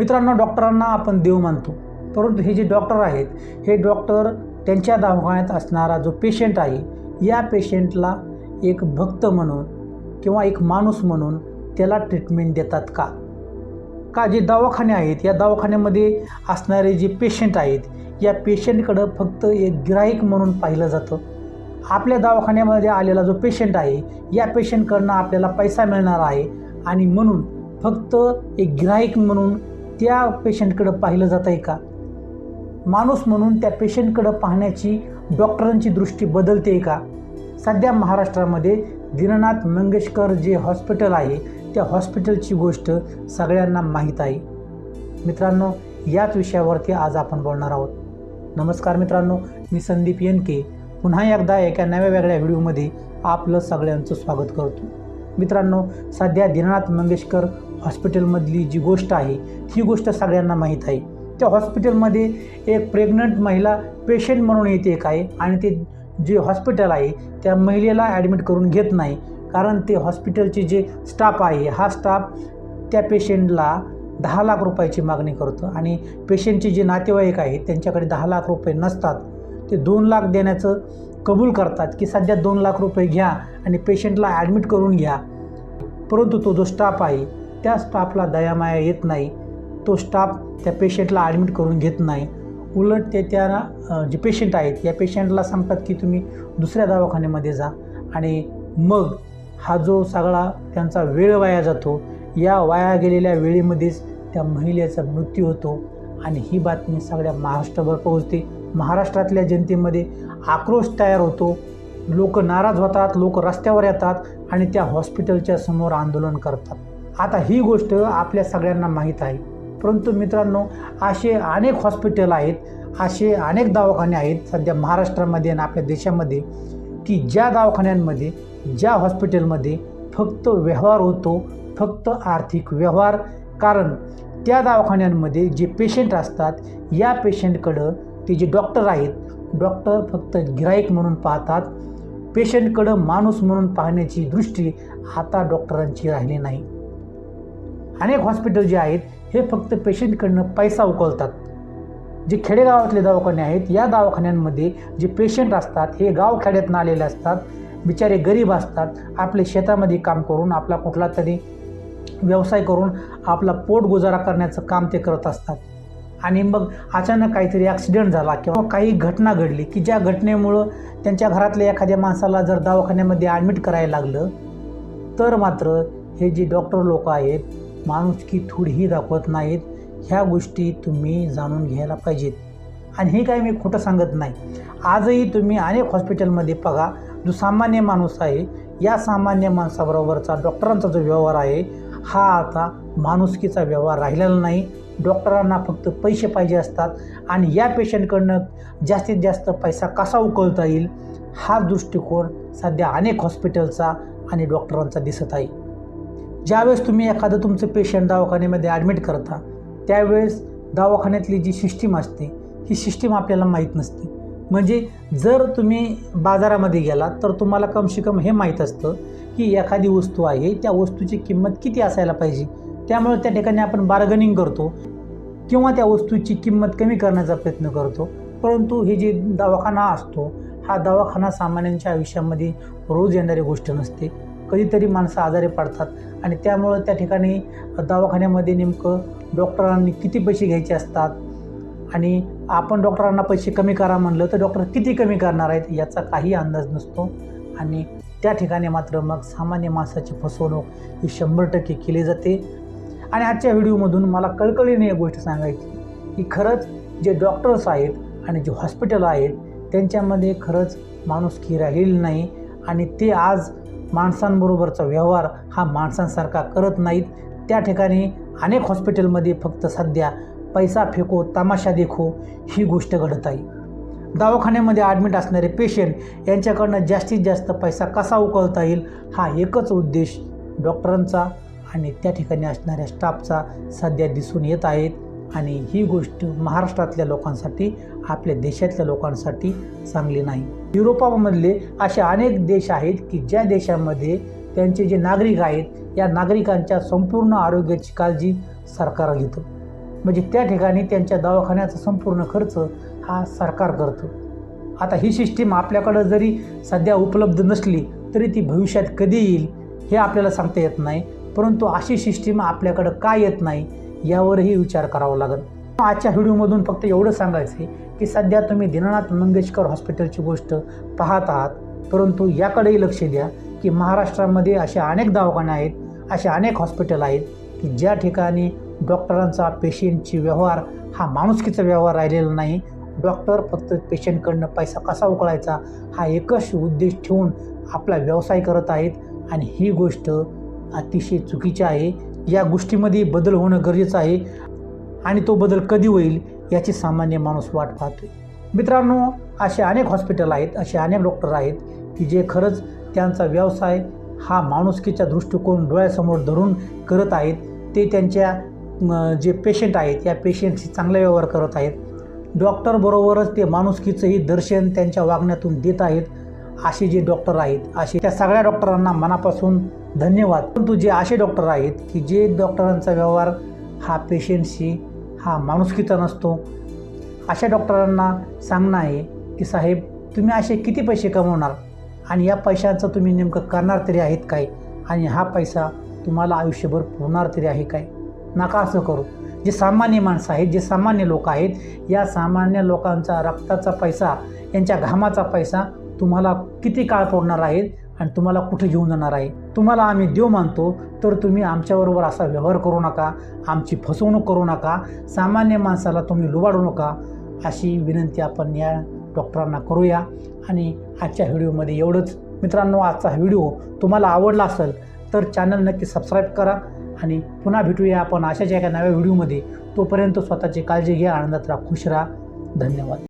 मित्रांनो डॉक्टरांना आपण देव मानतो. परंतु हे जे डॉक्टर आहेत हे डॉक्टर त्यांच्या दवाखान्यात असणारा जो पेशंट आहे या पेशंटला एक भक्त म्हणून किंवा एक माणूस म्हणून त्याला ट्रीटमेंट देतात का? का जे दवाखाने आहेत या दवाखान्यामध्ये असणारे जे पेशंट आहेत या पेशंटकडं फक्त एक गिराईक म्हणून पाहिलं जातं. आपल्या दवाखान्यामध्ये आलेला जो पेशंट आहे या पेशंटकडनं आपल्याला पैसा मिळणार आहे आणि म्हणून फक्त एक गिराईक म्हणून त्या पेशंटकडं पाहिलं जात आहे का? माणूस म्हणून त्या पेशंटकडं पाहण्याची डॉक्टरांची दृष्टी बदलते का? सध्या महाराष्ट्रामध्ये दीननाथ मंगेशकर जे हॉस्पिटल आहे त्या हॉस्पिटलची गोष्ट सगळ्यांना माहीत आहे. मित्रांनो याच विषयावरती आज आपण बोलणार आहोत. नमस्कार मित्रांनो मी संदीप येनके पुन्हा एकदा एका नव्या वेगळ्या व्हिडिओमध्ये आपलं सगळ्यांचं स्वागत करतो. मित्रांनो सध्या दीनानाथ मंगेशकर हॉस्पिटलमधली जी गोष्ट आहे ही गोष्ट सगळ्यांना माहीत आहे. त्या हॉस्पिटलमध्ये एक प्रेग्नंट महिला पेशंट म्हणून येते आहे आणि ते जे हॉस्पिटल आहे त्या महिलेला ॲडमिट करून घेत नाही. कारण ते हॉस्पिटलचे जे स्टाफ आहे हा स्टाफ त्या पेशंटला दहा लाख रुपयाची मागणी करतो आणि पेशंटचे जे नातेवाईक आहेत त्यांच्याकडे दहा लाख रुपये नसतात. ते दोन लाख देण्याचं कबूल करतात की सध्या दोन लाख रुपये घ्या आणि पेशंटला ॲडमिट करून घ्या. परंतु तो जो स्टाफ आहे त्या स्टाफला दयामाया येत नाही. तो स्टाफ त्या पेशंटला ॲडमिट करून घेत नाही. उलट ते त्या जे पेशंट आहेत या पेशंटला सांगतात की तुम्ही दुसऱ्या दवाखान्यामध्ये जा. आणि मग हा जो सगळा त्यांचा वेळ वाया जातो या वाया गेलेल्या वेळेमध्येच त्या महिलेचा मृत्यू होतो. आणि ही बातमी सगळ्या महाराष्ट्रभर पोहोचते. महाराष्ट्रातल्या जनतेमध्ये आक्रोश तयार होतो. लोक नाराज होतात लोक रस्त्यावर येतात आणि त्या हॉस्पिटलच्या समोर आंदोलन करतात. आता ही गोष्ट आपल्या सगळ्यांना माहीत आहे. परंतु मित्रांनो असे अनेक हॉस्पिटल आहेत असे अनेक दवाखाने आहेत सध्या महाराष्ट्रामध्ये आणि आपल्या देशामध्ये की ज्या दवाखान्यांमध्ये ज्या हॉस्पिटलमध्ये फक्त व्यवहार होतो फक्त आर्थिक व्यवहार. कारण त्या दवाखान्यांमध्ये जे पेशंट असतात या पेशंटकडं ते जे डॉक्टर आहेत डॉक्टर फक्त गिराईक म्हणून पाहतात पेशंटकडं माणूस म्हणून पाहण्याची दृष्टी आता डॉक्टरांची राहिली नाही. अनेक हॉस्पिटल जे आहेत हे फक्त पेशंटकडनं पैसा उकळतात. जे खेडेगावातले दवाखाने आहेत या दवाखान्यांमध्ये जे पेशंट असतात हे गाव खेड्यातनं आलेले असतात बिचारे गरीब असतात आपले शेतामध्ये काम करून आपला कुठला तरी व्यवसाय करून आपला पोट गुजारा करण्याचं काम ते करत असतात. आणि मग अचानक काहीतरी ॲक्सिडेंट झाला किंवा काही घटना घडली की ज्या घटनेमुळं त्यांच्या घरातल्या एखाद्या माणसाला जर दवाखान्यामध्ये ॲडमिट करायला लागलं तर मात्र हे जे डॉक्टर लोक आहेत माणुसकी थोडीही दाखवत नाहीत. ह्या गोष्टी तुम्ही जाणून घ्यायला पाहिजेत. आणि हे काय मी खोटं सांगत नाही. आजही तुम्ही अनेक हॉस्पिटलमध्ये बघा जो सामान्य माणूस आहे या सामान्य माणसाबरोबरचा डॉक्टरांचा जो व्यवहार आहे हा आता माणुसकीचा व्यवहार राहिलेला नाही. डॉक्टरांना फक्त पैसे पाहिजे असतात आणि या पेशंटकडनं जास्तीत जास्त पैसा कसा उकळता येईल हा दृष्टिकोन सध्या अनेक हॉस्पिटलचा आणि डॉक्टरांचा दिसत आहे. ज्यावेळेस तुम्ही एखादं तुमचं पेशंट दवाखान्यामध्ये ॲडमिट करता त्यावेळेस दवाखान्यातली जी सिस्टीम असते ही सिस्टीम आपल्याला माहीत नसते. म्हणजे जर तुम्ही बाजारामध्ये गेला तर तुम्हाला कमसे कम हे माहीत असतं की एखादी वस्तू आहे त्या वस्तूची किंमत किती असायला पाहिजे? त्यामुळे त्या ठिकाणी आपण बार्गनिंग करतो किंवा त्या वस्तूची किंमत कमी करण्याचा प्रयत्न करतो. परंतु हे जे दवाखाना असतो हा दवाखाना सामान्यांच्या आयुष्यामध्ये रोज येणारी गोष्ट नसते. कधीतरी माणसं आजारी पडतात आणि त्यामुळं त्या ठिकाणी दवाखान्यामध्ये नेमकं डॉक्टरांनी किती पैसे घ्यायचे असतात आणि आपण डॉक्टरांना पैसे कमी करा म्हणलं तर डॉक्टर किती कमी करणार आहेत याचा काही अंदाज नसतो. आणि त्या ठिकाणी मात्र मग सामान्य माणसाची फसवणूक ही शंभर टक्के केली जाते. आणि आजच्या व्हिडिओमधून मला कळकळीने एक गोष्ट सांगायची की खरंच जे डॉक्टर्स आहेत आणि जे हॉस्पिटल आहेत त्यांच्यामध्ये खरंच माणुसकी राहिलेली नाही आणि ते आज माणसांबरोबरचा व्यवहार हा माणसांसारखा करत नाहीत. त्या ठिकाणी अनेक हॉस्पिटलमध्ये फक्त सध्या पैसा फेको तमाशा देखो ही गोष्ट घडत आहे. दवाखान्यामध्ये ॲडमिट असणारे पेशंट यांच्याकडनं जास्तीत जास्त पैसा कसा उकळता येईल हा एकच उद्देश डॉक्टरांचा. आणि त्या ठिकाणी असणाऱ्या स्टाफचा सध्या दिसून येत आहेत. आणि ही गोष्ट महाराष्ट्रातल्या लोकांसाठी आपल्या देशातल्या लोकांसाठी चांगली नाही. युरोपामधले असे अनेक देश आहेत की ज्या देशामध्ये त्यांचे जे नागरिक आहेत या नागरिकांच्या संपूर्ण आरोग्याची काळजी सरकार घेतं. म्हणजे त्या ठिकाणी त्यांच्या दवाखान्याचा संपूर्ण खर्च हा सरकार करतो. आता ही सिस्टीम आपल्याकडं जरी सध्या उपलब्ध नसली तरी ती भविष्यात कधी येईल हे आपल्याला सांगता येत नाही. परंतु अशी सिस्टीम आपल्याकडं का येत नाही यावरही विचार करावा लागेल. आजच्या व्हिडिओमधून फक्त एवढं सांगायचं आहे की सध्या तुम्ही दीनानाथ मंगेशकर हॉस्पिटलची गोष्ट पाहत आहात. परंतु याकडेही लक्ष द्या की महाराष्ट्रामध्ये असे अनेक दवाखाने आहेत असे अनेक हॉस्पिटल आहेत की ज्या ठिकाणी डॉक्टरांचा पेशंटची व्यवहार हा माणुसकीचा व्यवहार राहिलेला नाही. डॉक्टर फक्त पेशंटकडनं पैसा कसा उकळायचा? हा एकच उद्देश ठेवून आपला व्यवसाय करत आहेत आणि ही गोष्ट अतिशय चुकीचे आहे. या गोष्टीमध्ये बदल होणं गरजेचं आहे आणि तो बदल कधी होईल याची सामान्य माणूस वाट पाहतो मित्रांनो असे अनेक हॉस्पिटल आहेत असे अनेक डॉक्टर आहेत की जे खरंच त्यांचा व्यवसाय हा माणुसकीच्या दृष्टिकोन डोळ्यासमोर धरून करत आहेत. ते त्यांच्या जे पेशंट आहेत या पेशंटशी चांगला व्यवहार करत आहेत. डॉक्टरबरोबरच ते माणुसकीचंही दर्शन त्यांच्या वागण्यातून देत आहेत. असे जे डॉक्टर आहेत असे त्या सगळ्या डॉक्टरांना मनापासून धन्यवाद. परंतु जे असे डॉक्टर आहेत की जे डॉक्टरांचा व्यवहार हा पेशंटशी हा माणुसकीचा नसतो. अशा डॉक्टरांना सांगणं आहे की साहेब तुम्ही असे किती पैसे कमवणार? आणि या पैशांचं तुम्ही नेमकं करणार तरी आहेत काय? आणि हा पैसा तुम्हाला आयुष्यभर पुरणार तरी आहे काय? नका असं करू. जे सामान्य माणसं आहेत जे सामान्य लोक आहेत या सामान्य लोकांचा रक्ताचा पैसा यांच्या घामाचा पैसा तुम्हाला किती काळ पडणार आहेत? आणि तुम्हाला कुठे घेऊन जाणार आहे? तुम्हाला आम्ही देव मानतो तर तुम्ही आमच्याबरोबर असा व्यवहार करू नका आमची फसवणूक करू नका सामान्य माणसाला तुम्ही लुबाडू नका अशी विनंती आपण या डॉक्टरांना करूया. आणि आजच्या व्हिडिओमध्ये एवढंच. मित्रांनो आजचा व्हिडिओ तुम्हाला आवडला असेल तर चॅनल नक्की सबस्क्राईब करा आणि पुन्हा भेटूया आपण अशाच एका नव्या व्हिडिओमध्ये. तोपर्यंत स्वतःची काळजी घ्या आनंदात राहा खुश राहा. धन्यवाद.